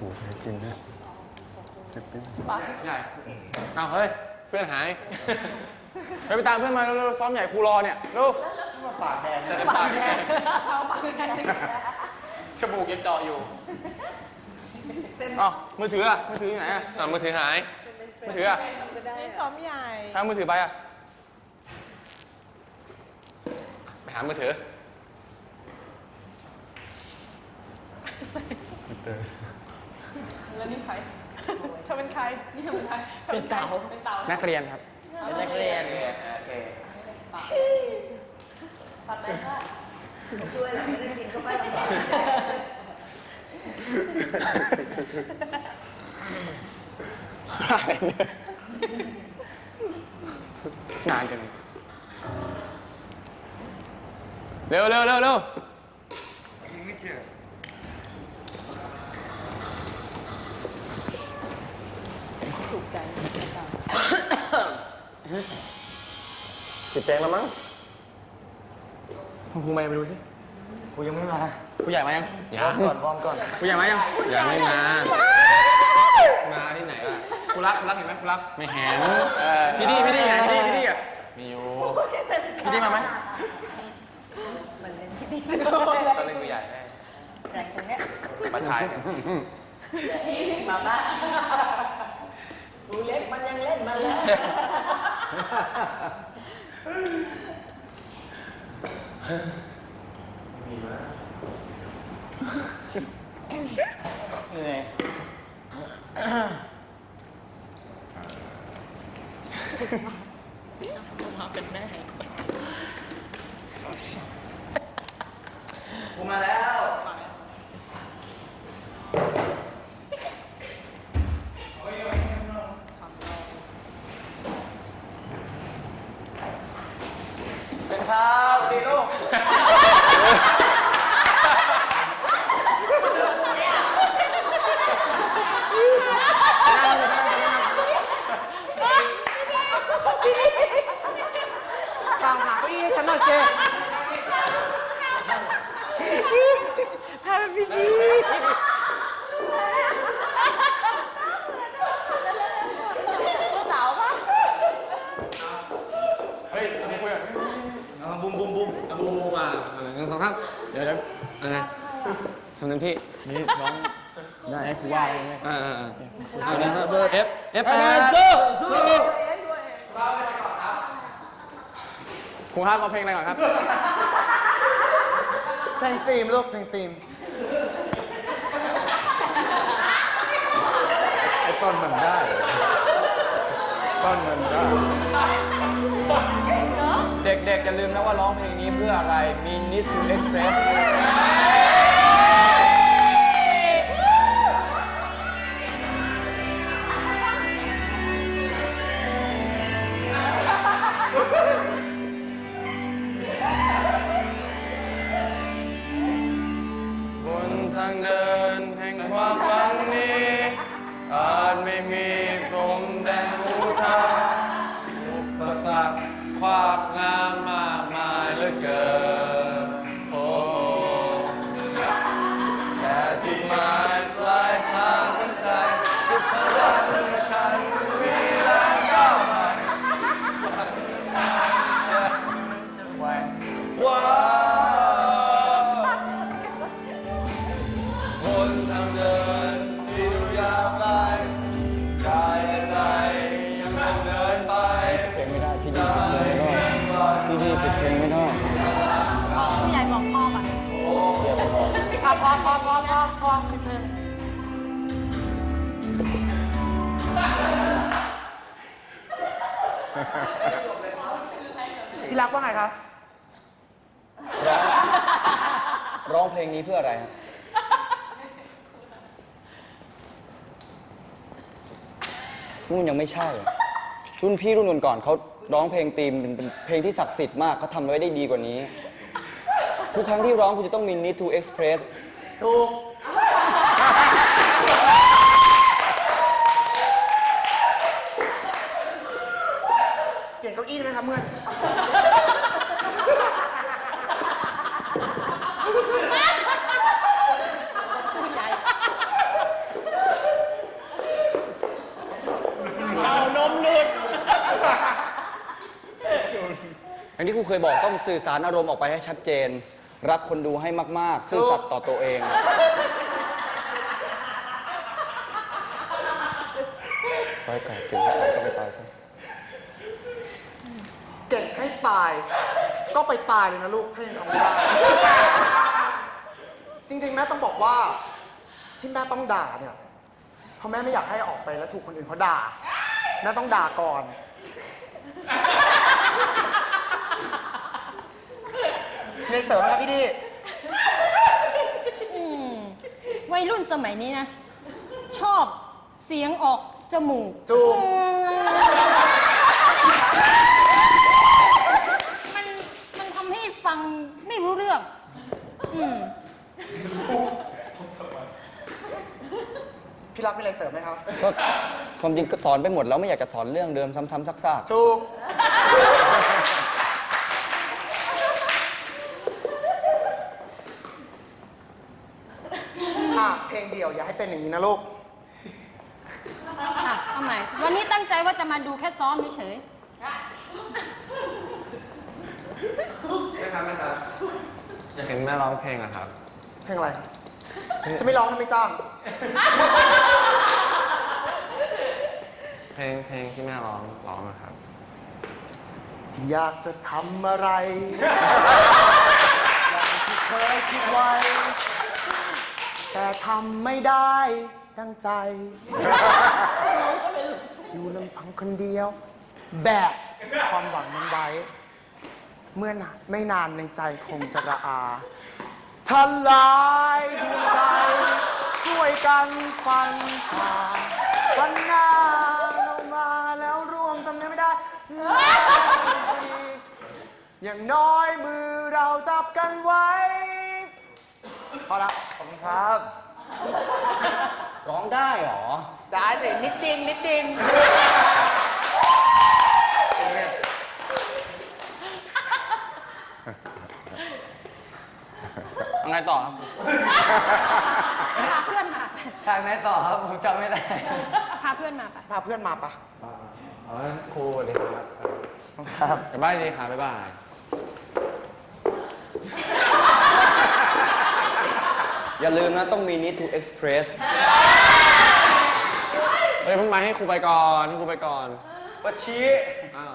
โหแท้จริงนะจะเป็นใหญ่เอาเฮ้ย เพื่อนหาย ไปไปตามเพื่อนมาเร็วๆซ้อมใหญ่ครูรอเนี่ยเร็วปากแดงแต่ปากแดงจมูกยังเจาะอยู่อ้าวมือถืออะมือถืออยู่ไหนอะอะมือถือหาย มือถืออะซ้อมใหญ่ถ้ามือถือไปอะไปหามือถือเตอร์ แล้วนี่ใคร เธอเป็นใคร นี่เธอเป็นใครเป็นเต่าเป็นเต่านักเรียนครับ เป็นนักเรียน โอเคปัดได้ค่ะช่วยเราไม่ได้กินก็ไม่ลำบากนานจังเร็วเร็วเร็วเร็ว ถูกใจชอบ ติดแปลงแล้วมั้งคุณครูมาไปดูสิกูยังไม่มาครูใหญ่มายังยังก่อนวอร์มก่อนครูใหญ่มายังยังไม่มามาที่ไหนล่ะครูรักครูรักเห็นไหมครูรักไม่เห็นเออพี่ดีพี่ดีไงพี่ดีพี่ดีอะมีอยู่พี่ดีมาไหมมันเล่นที่นี่ตอนเล่นครูใหญ่แน่แต่งตรงเนี้ยมาถ่ายมาบ้านดูเล็กมันยังเล่นมาเลย นี่ไงมาเป็นแม่ ครูมาแล้ว เป็นครับดีลูก ตามหาเก้าอี้ให้ฉันหน่อยสิ ถ้าเป็นพี่ดี เต่าปะ เฮ้ยไม่คุยอะ บุมบุมบุมบุมบุมอะหนึ่งสองสามเดี๋ยวเดี๋ยวอะไร ทำเต็มที่นี่ร้องได้ให้ครูว่าเลยอ่าอ่าอ่าเอาเดี๋ยวเบอร์เอฟเอฟแปดครูครับเอาเพลงอะไรก่อนครับ เพลงธีมลูกเพลงธีมไอ้ต้นมันได้เหรอต้นมันได้เด็กๆอย่าลืมนะว่าร้องเพลงนี้เพื่ออะไรมี need to express ม่มีพรมแดงหูทางอุปสรรคขวากน้ำมากมายเหลือเกินโอ้แต่จุดหมายปลายทางหัวใจสุดพลังฉัน รักว่าไงคะร้องเพลงนี้เพื่ออะไรครับนู่นยังไม่ใช่ รุ่นพี่รุ่นก่อนๆเขาร้องเพลงธีมเป็นเป็นเพลงที่ศักดิ์สิทธิ์มากเขาทำไว้ได้ดีกว่านี้ ทุกครั้งที่ร้องคุณจะต้องมี need to express ถูก เปลี่ยนเก้าอี้ได้ไหมครับเมื่อน อย่างที่ครูเคยบอกต้องสื่อสารอารมณ์ออกไปให้ชัดเจน รักคนดูให้มาก ๆ ซื่อสัตย์ต่อตัวเอง ไปไก่เก่งให้ตายก็ไปตายซะเก่งให้ตาย ก็ไปตายเลยนะลูกถ้ายังทำไม่ได้จริงๆ แม่ต้องบอกว่า ที่แม่ต้องด่าเนี่ย เพราะแม่ไม่อยากให้ออกไปแล้วถูกคนอื่นเขาด่าแม่ต้องด่าก่อน ในเสริมนะพี่ดีอืมวัยรุ่นสมัยนี้นะ ชอบเสียงออกจมูก จูบมันมันทำให้ฟังไม่รู้เรื่อง อืมพี่รักมีอะไรเสริมไหมครับ ก็ความจริงก็สอนไปหมดแล้วไม่อยากจะสอนเรื่องเดิมซ้ำๆซากถูก อะ เพลงเดี่ ยวอย่าให้เป็นอย่างนี้นะลูก อะเอาใหม่วันนี้ตั้งใจว่าจะมาดูแค่ซ้อมเฉยไม่ครับไม่ครับอยากเห็นแม่ร้องเพลงอะครับ เพลงอะไรครับฉันไม่ร้องถ้าไม่จ้าง เพลงเพลงที่แม่ร้องร้องอะครับ อยากจะทำอะไร อย่างที่เคยคิดไว้ แต่ทำไม่ได้ดังใจ อยู่ลำพังคนเดียว แบกความหวังมันไว้ เมื่อนาไม่นานในใจคงจะระอาทลายดวงใจ ช่วยกันฟันผ่าวันหน้าเรามาแล้วร่วมจำเนีไม่ได้ อย่างน้อยมือเราจับกันไว้ คุณครับๆร้องได้เหรอ ได้สินิดดิงนิดดิงยังไงต่อครับๆพาเพื่อนมาไปใช่ไหมต่อครับ ผมจำไม่ได้พาเพื่อนมาไป พาเพื่อนมาปะอ๋อครูสวัสดีครับครับ กลับบ้านดีครับบ๊ายบาย อย่าลืมนะ ต้องมี need to express เฮ้ยเพิ่งมาให้ครูไปก่อนให้ครูไปก่อนวัชี้ อ้าว